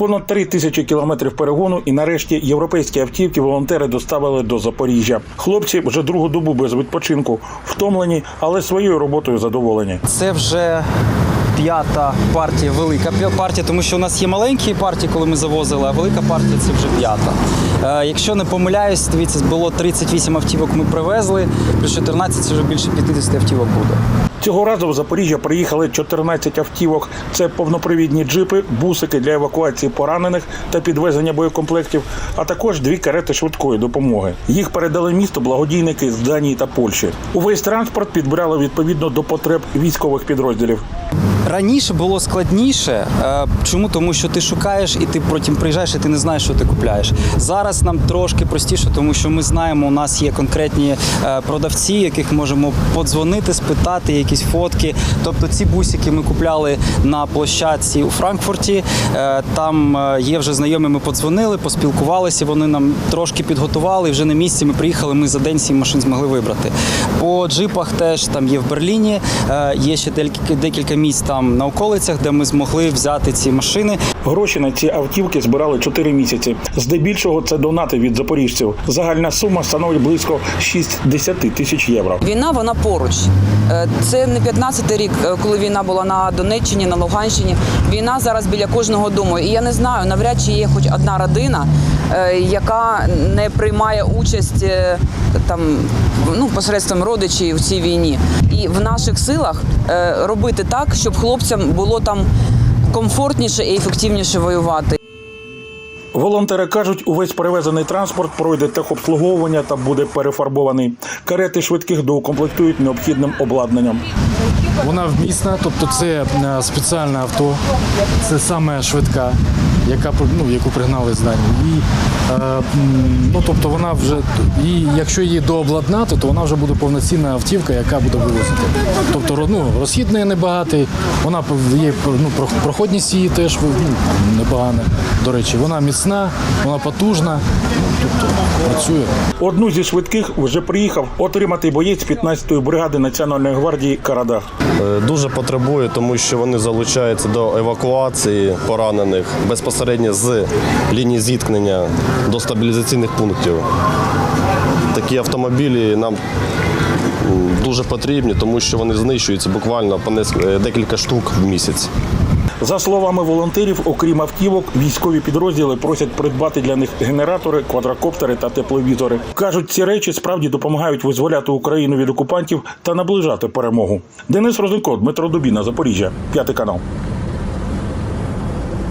Понад три тисячі кілометрів перегону, і нарешті європейські автівки волонтери доставили до Запоріжжя. Хлопці вже другу добу без відпочинку, втомлені, але своєю роботою задоволені. Це вже п'ята партія, велика партія, тому що у нас є маленькі партії, коли ми завозили, а велика партія це вже п'ята. Е, якщо не помиляюсь, дивіться, було 38 автівок ми привезли, плюс 14 це вже більше 50 автівок буде. Цього разу в Запоріжжя приїхали 14 автівок. Це повнопривідні джипи, бусики для евакуації поранених та підвезення боєкомплектів, а також дві карети швидкої допомоги. Їх передали місту благодійники з Данії та Польщі. Увесь транспорт підбирали відповідно до потреб військових підрозділів. Раніше було складніше. Е, Чому? Тому що ти шукаєш і ти потім приїжджаєш, і ти не знаєш, що ти купляєш. Зараз нам трошки простіше, тому що ми знаємо, у нас є конкретні е, продавці, яких можемо подзвонити, спитати якісь фотки. Тобто ці бусики ми купляли на площадці у Франкфурті. Е, Там е, є вже знайомі, ми подзвонили, поспілкувалися. Вони нам трошки підготували. Вже на місці ми приїхали. Ми за день сім машин змогли вибрати. По джипах теж там є в Берліні. е, Є ще декілька, місць там на околицях, де ми змогли взяти ці машини. Гроші на ці автівки збирали 4 місяці. Здебільшого це донати від запоріжців. Загальна сума становить близько 60 тисяч євро. Війна вона поруч. Е, Це не 15-й рік, е, коли війна була на Донеччині, на Луганщині. Війна зараз біля кожного дому. І я не знаю, навряд чи є хоч одна родина, е, яка не приймає участь е, там ну посередством родичів в цій війні. І в наших силах робити так, щоб хлопцям було там комфортніше і ефективніше воювати. Волонтери кажуть, увесь перевезений транспорт пройде техобслуговування та буде перефарбований. Карети швидких доукомплектують необхідним обладнанням. Вона вмісна, тобто це е, спеціальне авто, це саме швидка, яка ну, яку пригнали з Данії. І, е, ну, тобто вона вже і якщо її дообладнати, то вона вже буде повноцінна автівка, яка буде вивозити. Ну, розхід небагатий, вона є ну, проходність її теж ну, непогана. До речі, вона міцна, вона потужна, тобто працює. Одну зі швидких вже приїхав отримати боєць 15-ї бригади Національної гвардії Карадах. Е, Дуже потребує, тому що вони залучаються до евакуації поранених безпосередньо з лінії зіткнення до стабілізаційних пунктів. Такі автомобілі нам дуже потрібні, тому що вони знищуються буквально по е, декілька штук в місяць. За словами волонтерів, окрім автівок, військові підрозділи просять придбати для них генератори, квадрокоптери та тепловізори. кажуть, ці речі справді допомагають визволяти Україну від окупантів та наближати перемогу. Денис Розенко, Дмитро Дубіна, Запоріжжя, п'ятий канал.